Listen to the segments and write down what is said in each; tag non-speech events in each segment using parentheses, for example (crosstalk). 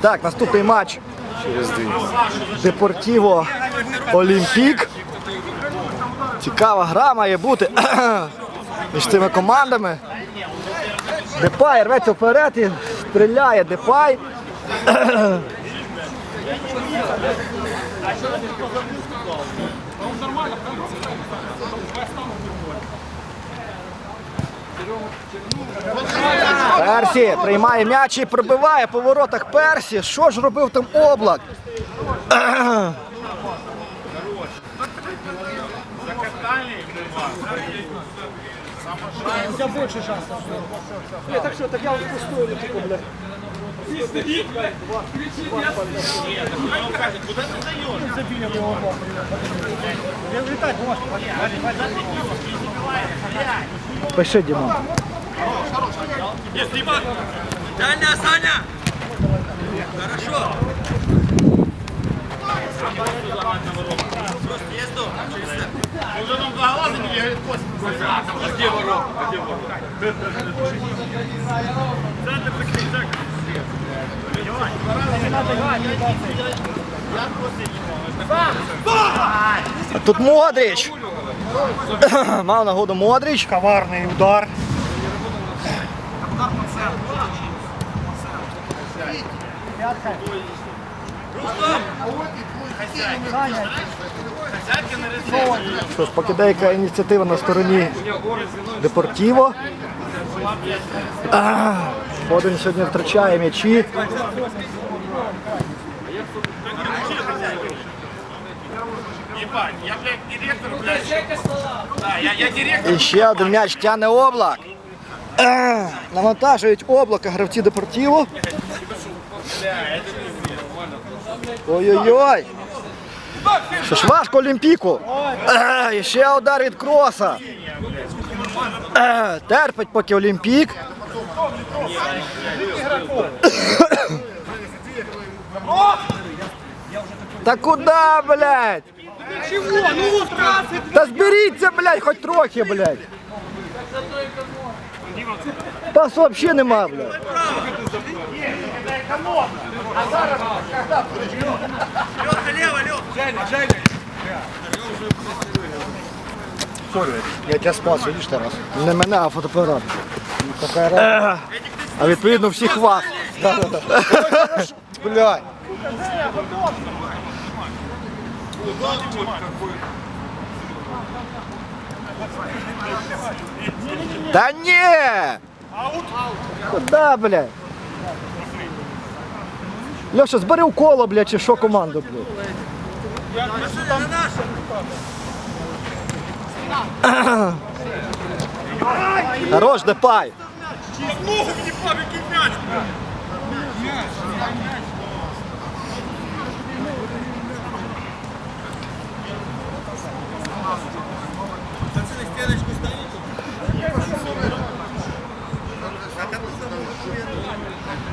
Так, наступний матч. через Депортіво Олімпік. Цікава гра має бути (clears throat) між цими командами. Депай рветься вперед і стріляє Депай. (clears throat) Персі приймає м'яч і пробиває по воротах Персі. Що ж робив там облак? Так що, так я вже пустую, бля. Пиши, Дімон. Дальня, Саня! Хорошо! Просто езду. Уже нам два глаза не говорит, Костя. А где ворот? А где ворот? Центр прикрыть, так. Тут Модрич. (coughs) Мав нагоду Модрич. Коварний удар. Що ж, поки деяка ініціатива на стороні Депортіво. А, Фоден сьогодні втрачає м'ячі. І ще один м'яч тягне облак. Навантажують облака гравці Депортіво. Ой-ой-ой. Що ж важко Олімпіку. І ще удар від кроса. Терпить поки Олімпік. Та куди, блядь? Та зберіться, блядь, хоч трохи, блядь. Пасу взагалі нема, блядь. Леха, лево, Леха! Я тебя спас, видиш Тарас? Не мене, а фотоапарат. Е, А відповідно всіх вас. Блядь. Та ні! Куда, блядь? Леша, збери у коло, блядь, чи що команду, блядь. На наш! Хорош, Депай. Ногу мне папики мяч. Пацаны,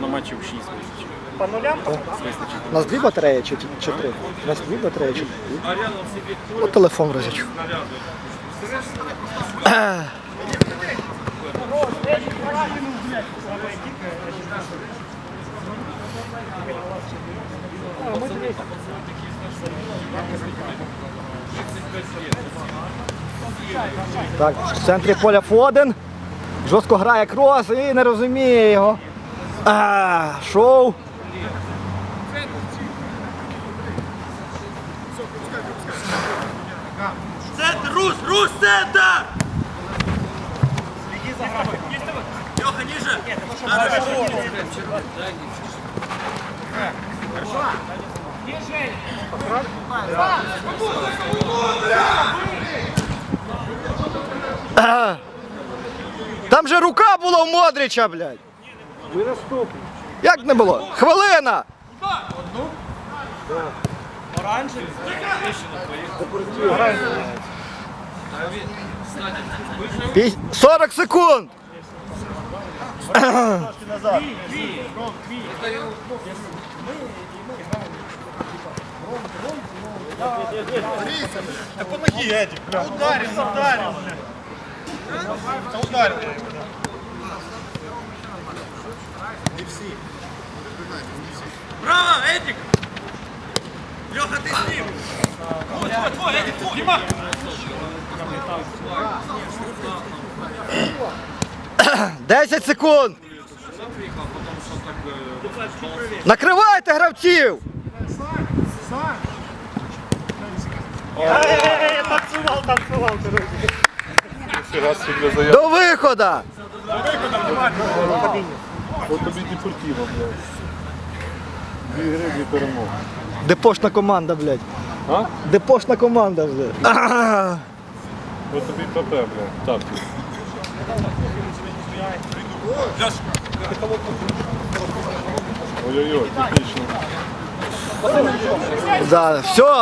На матчі в 6 По нулям У нас дві батареї чи, чи три? У нас дві батареї чи дві? О, телефон розячу. Так, в центрі поля Фоден. Жорстко грає крос і не розуміє його. А, шоу. Центр, Рус, Рус, центр! Леха, ниже! Хорошо. Там же рука була у Модрича, блядь. Ви наступні. Як не було? Хвилина! Пі- 40 секунд! Та помоги, Едік, бля. Ударив, ударив, бля. Та ударив. Браво, Эдик! Леха, ты с ним! Твой, твой, твой, Эдик, твой! Дима! 10 секунд! Накривайте гравців! Танцював, танцював, коротше. До виходу! От тобі депортіво, блядь. Дві гри, дві перемоги. Депошна команда, блядь. А? Депошна команда, блядь. От тобі ПП, блядь. Так. Ой-ой-ой, технічно. Да, все.